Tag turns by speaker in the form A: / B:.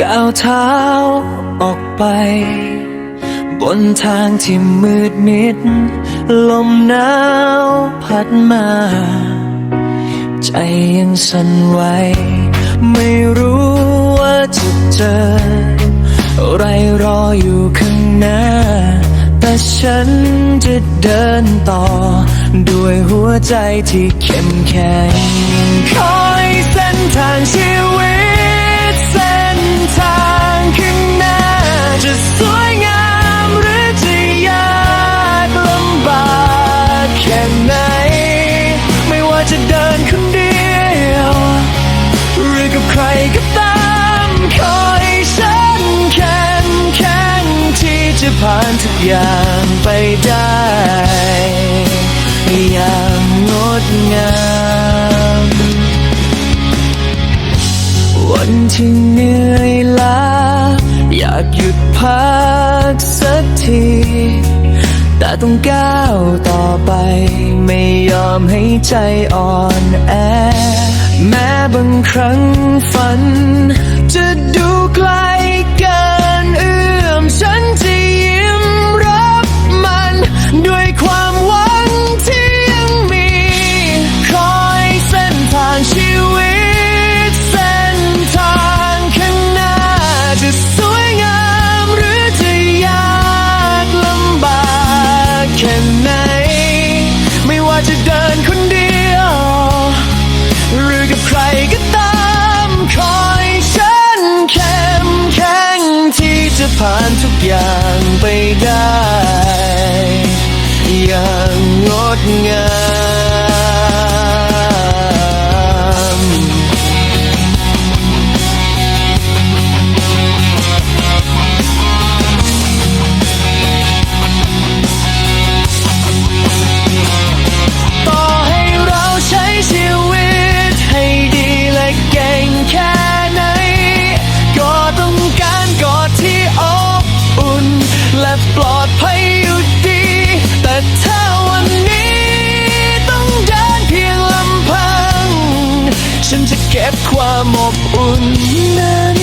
A: ก้าวเท้าออกไป บนทางที่มืดมิด ลมหนาวพัดมา ใจยังสั่นไหวไม่รู้ว่าจะเจอ อะไรรออยู่ข้างหน้า แต่ฉันจะเดินต่อ ด้วยหัวใจที่เข้มแข็งคอย นคนเดียวหรือกับใครก็ตามคอยฉันแข็งแข็งที่จะผ่านทุกอย่างไปได้ อย่างงดงามวันที่เหนื่อยล้าอยากหยุดพักสักที แต่ต้องก้าวต่อ ใจอ่อนแอ แม้บางครั้งฝัน จะดูไกลเกินเอื้อมฉันจะยิ้มรับมัน ด้วยความ ผ่านทุกอย่างไปได้ อย่างงดงาม am ob unendlich.